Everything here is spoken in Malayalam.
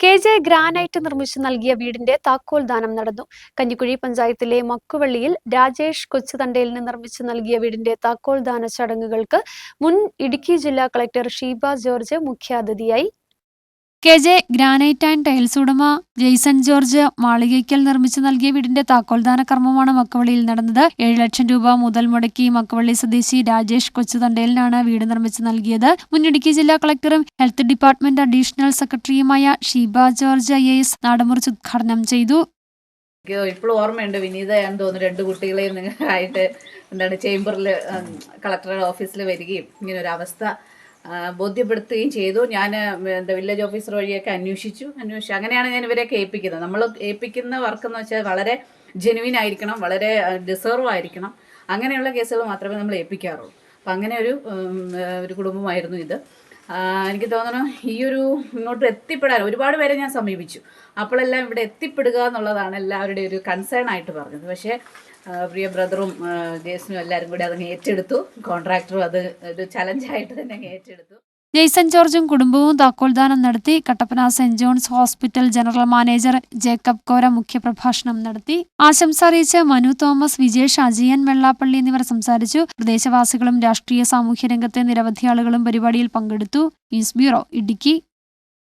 കെ ജെ ഗ്രാനൈറ്റ് നിർമ്മിച്ചു നൽകിയ വീടിന്റെ താക്കോൽ ദാനം നടന്നു. കഞ്ഞിക്കുഴി പഞ്ചായത്തിലെ മക്കുവള്ളിയിൽ രാജേഷ് കൊച്ചുതണ്ടയിലിന് നിർമ്മിച്ചു നൽകിയ വീടിന്റെ താക്കോൽ ദാന ചടങ്ങുകൾക്ക് മുൻ ഇടുക്കി ജില്ലാ കളക്ടർ ഷീബ ജോർജ് മുഖ്യാതിഥിയായി K J granite and tiles ഉടമ ജെയ്സൺ ജോർജ് മാളികയ്ക്കൽ നിർമ്മിച്ചു നൽകിയ വീടിന്റെ താക്കോൽദാന കർമ്മമാണ് മക്കവള്ളിയിൽ നടന്നത്. ഏഴ് ലക്ഷം രൂപ മുതൽ മുടക്കി മക്കവള്ളി സ്വദേശി രാജേഷ് കൊച്ചുതണ്ടയിലിനാണ് വീട് നിർമ്മിച്ചു നൽകിയത്. മുൻ ഇടുക്കി ജില്ലാ കളക്ടറും ഹെൽത്ത് ഡിപ്പാർട്ട്മെന്റ് അഡീഷണൽ സെക്രട്ടറിയുമായ ഷീബ ജോർജ് ഐ എസ് നാടമുറിച്ച് ഉദ്ഘാടനം ചെയ്തു. ഇപ്പോഴും ഓർമ്മയുണ്ട് വിനീതയാന്ന് തോന്നുന്നു രണ്ട് കുട്ടികളെയും ആയിട്ട് എന്താണ് ചേംബറിൽ കളക്ടറുടെ ഓഫീസിൽ വരികയും ഇങ്ങനെ ഒരു അവസ്ഥ ബോധ്യപ്പെടുത്തുകയും ചെയ്തു. ഞാൻ എന്താ വില്ലേജ് ഓഫീസർ വഴിയൊക്കെ അന്വേഷിച്ചു അന്വേഷിച്ചു. അങ്ങനെയാണ് ഞാൻ ഇവരെയൊക്കെ ഏൽപ്പിക്കുന്നത് നമ്മൾ ഏൽപ്പിക്കുന്ന വർക്ക് എന്ന് വെച്ചാൽ വളരെ ജെനുവിൻ ആയിരിക്കണം വളരെ ഡിസേർവ് ആയിരിക്കണം. അങ്ങനെയുള്ള കേസുകൾ മാത്രമേ നമ്മൾ ഏൽപ്പിക്കാറുള്ളൂ. അപ്പം അങ്ങനെ ഒരു ഒരു കുടുംബമായിരുന്നു ഇത്. എനിക്ക് തോന്നുന്നു ഈ ഒരു ഇങ്ങോട്ട് എത്തിപ്പെടാൻ ഒരുപാട് പേരെ ഞാൻ സമീപിച്ചു. അപ്പോഴെല്ലാം ഇവിടെ എത്തിപ്പെടുക എന്നുള്ളതാണ് എല്ലാവരുടെയും ഒരു കൺസേൺ ആയിട്ട് പറഞ്ഞത്. പക്ഷേ പ്രിയ ബ്രദറും ജേസിനും എല്ലാവരും കൂടി അതങ്ങ് ഏറ്റെടുത്തു. കോൺട്രാക്ടറും അത് ഒരു ചലഞ്ചായിട്ട് തന്നെ ഏറ്റെടുത്തു. ജെയ്സൺ ജോർജും കുടുംബവും താക്കോൽദാനം നടത്തി Kattappana Saint John's hospital general manager Jacob Kora മുഖ്യപ്രഭാഷണം നടത്തി. ആശംസ അറിയിച്ച് മനു തോമസ് വിജയ് അജയൻ വെള്ളാപ്പള്ളി എന്നിവർ സംസാരിച്ചു. പ്രദേശവാസികളും രാഷ്ട്രീയ സാമൂഹ്യ രംഗത്തെ നിരവധി ആളുകളും പരിപാടിയിൽ പങ്കെടുത്തു. News bureau Idukki.